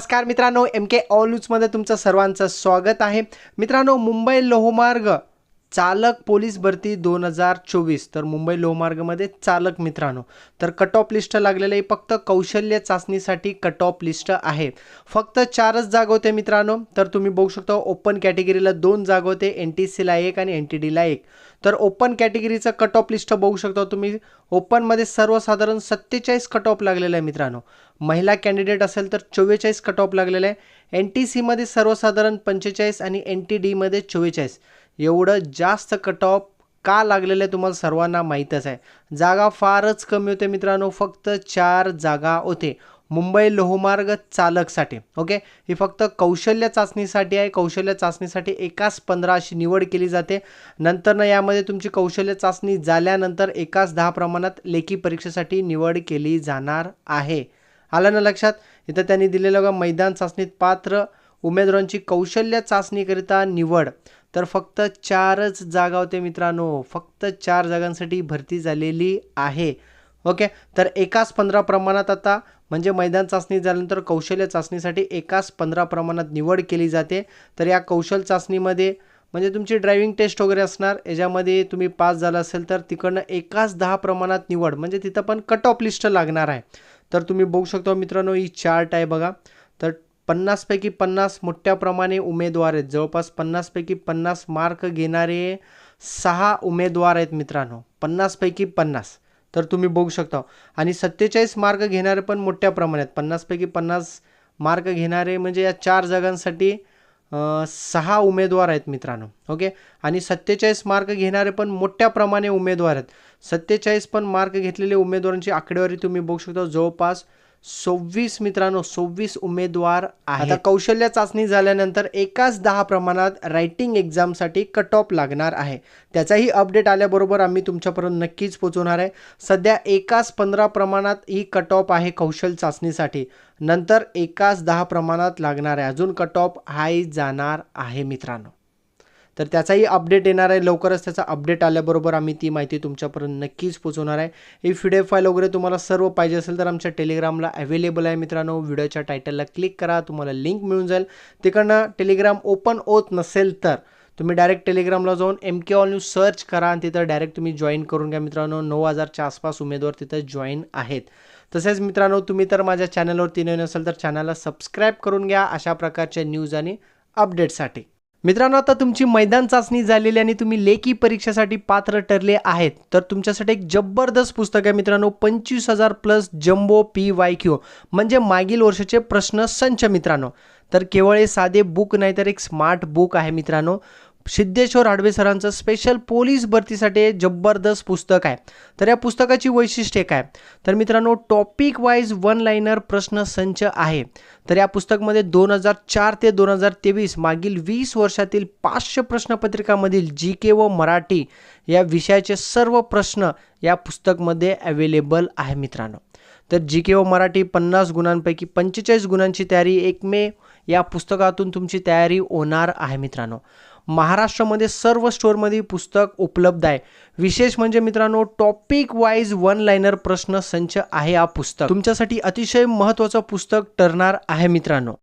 नमस्कार मित्रांनो M K all न्यूजमध्ये तुमचं सर्वांचं स्वागत आहे. मित्रांनो मुंबई लोहमार्ग चालक पोलीस भरती दोन हजार चोवीस. तर मुंबई लोहमार्गमध्ये चालक मित्रांनो तर कट ऑफ लिस्ट लागलेलं आहे. फक्त कौशल्य चाचणीसाठी कट ऑफ लिस्ट आहे. फक्त चारच जागा होते मित्रांनो. तर तुम्ही बघू शकता ओपन कॅटेगरीला दोन जागा होते. एन टी सीला एक आणि एन टी डीला एक. तर ओपन कॅटेगरीचं कट ऑफ लिस्ट बघू शकता तुम्ही. ओपनमध्ये सर्वसाधारण सत्तेचाळीस कट ऑफ लागलेलं आहे मित्रांनो. महिला कॅन्डिडेट असेल तर चव्वेचाळीस कट ऑफ लागलेलं आहे. एन टी सीमध्ये सर्वसाधारण पंचेचाळीस आणि एन टी डीमध्ये चव्वेचाळीस. एवढं जास्त कट ऑफ का लागलेलं आहे तुम्हाला सर्वांना माहीतच आहे. जागा फारच कमी होते मित्रांनो फक्त चार जागा होते. मुंबई लोहमार्ग चालकसाठी ओके ही फक्त कौशल्य चाचणीसाठी आहे. कौशल्य चाचणीसाठी एकाच पंधरा अशी निवड केली जाते. नंतरनं यामध्ये तुमची कौशल्य चाचणी झाल्यानंतर एकाच दहा प्रमाणात लेखी परीक्षेसाठी निवड केली जाणार आहे. आलं ना लक्षात? इथं त्यांनी दिलेलं मैदान चाचणीत पात्र उमेदवारांची कौशल्य चाचणीकरिता निवड. तर फक्त चारच जागा होते मित्रांनो. फक्त चार जागांसाठी भरती झालेली आहे. ओके? तर एकाच पंधरा प्रमाणात आता म्हणजे मैदान चाचणी झाल्यानंतर कौशल्य चाचणीसाठी एकाच पंधरा प्रमाणात निवड केली जाते. तर या कौशल चाचणीमध्ये म्हणजे तुमची ड्रायव्हिंग टेस्ट वगैरे असणार याच्यामध्ये तुम्ही पास झाला असेल तर तिकडनं एकाच दहा प्रमाणात निवड म्हणजे तिथं पण कट ऑफ लिस्ट लागणार आहे. तर तुम्ही बघू शकता मित्रांनो ही चार्ट आहे बघा. तर पन्नासपैकी पन्नास मोठ्या प्रमाणे उमेदवार आहेत. जवळपास पन्नासपैकी पन्नास मार्क घेणारे सहा उमेदवार आहेत मित्रांनो. पन्नासपैकी पन्नास. तर तुम्ही बघू शकता. आणि सत्तेचाळीस मार्क घेणारे पण मोठ्या प्रमाणात पन्नासपैकी पन्नास मार्क घेणारे म्हणजे या चार जागांसाठी सहा उमेदवार आहेत मित्रांनो. ओके? आणि सत्तेचाळीस मार्क घेणारे पण मोठ्या प्रमाणे उमेदवार आहेत. सत्तेचाळीस पण मार्क घेतलेले उमेदवारांची आकडेवारी तुम्ही बघू शकता. जवळपास सव्वीस मित्रांनो सव्वीस उमेदवार आहेत. आता कौशल्य चाचणी झाल्यानंतर एकाच दहा प्रमाणात रायटिंग एक्झामसाठी कट ऑफ लागणार आहे. त्याचाही अपडेट आल्याबरोबर आम्ही तुमच्यापर्यंत नक्कीच पोचवणार आहे. सध्या एकाच पंधरा प्रमाणात ही कट ऑफ आहे कौशल चाचणीसाठी. नंतर एकाच दहा प्रमाणात लागणार आहे. अजून कट ऑफ हाय जाणार आहे मित्रांनो. तर त्याचाही अपडेट येणार आहे. लवकरच त्याचा अपडेट आल्याबरोबर आम्ही ती माहिती तुमच्यापर्यंत नक्कीच पोहोचवणार आहे. ही व्हिडिओ फाईल वगैरे तुम्हाला सर्व पाहिजे असेल तर आमच्या टेलिग्रामला अवेलेबल आहे मित्रांनो. व्हिडिओच्या टायटलला क्लिक करा. तुम्हाला लिंक मिळून जाईल. तिकडनं टेलिग्राम ओपन होत नसेल तर तुम्ही डायरेक्ट टेलिग्रामला जाऊन M K all news search करा आणि तिथं डायरेक्ट तुम्ही जॉईन करून घ्या मित्रांनो. नऊ हजारच्या आसपास उमेदवार तिथं जॉईन आहेत. तसेच मित्रांनो तुम्ही तर माझ्या चॅनलवरती नवीन असाल तर चॅनलला सबस्क्राईब करून घ्या. अशा प्रकारच्या न्यूज आणि अपडेटसाठी मित्रांनो आता तुमची मैदान चाचणी झालेली आणि तुम्ही लेखी परीक्षेसाठी पात्र ठरले आहेत. तर तुमच्यासाठी एक जबरदस्त पुस्तक आहे मित्रांनो पंचवीस हजार plus jumbo P Y Q. म्हणजे मागील वर्षाचे प्रश्न संच मित्रांनो. तर केवळ हे साधे बुक नाही तर एक स्मार्ट बुक आहे मित्रांनो. सिद्धेश्वर आडवे सरांचं स्पेशल पोलीस भरतीसाठी जबरदस्त पुस्तक आहे. तर या पुस्तकाची वैशिष्ट्ये काय? तर मित्रांनो टॉपिक वाईज वन लाईनर प्रश्न संच आहे. तर या पुस्तकमध्ये दोन हजार चार ते दोन हजार तेवीस मागील वीस वर्षातील पाचशे प्रश्नपत्रिकामधील जी के व मराठी या विषयाचे सर्व प्रश्न या पुस्तकमध्ये अवेलेबल आहे मित्रांनो. तर जी के व मराठी पन्नास गुणांपैकी पंचेचाळीस गुणांची तयारी एक मे या पुस्तकातून तुमची तयारी होणार आहे मित्रांनो. महाराष्ट्रामध्ये सर्व स्टोअरमध्ये पुस्तक उपलब्ध आहे. विशेष म्हणजे मित्रांनो टॉपिक वाईज वन लाईनर प्रश्न संच आहे हा पुस्तक. तुमच्यासाठी अतिशय महत्त्वाचं पुस्तक ठरणार आहे मित्रांनो.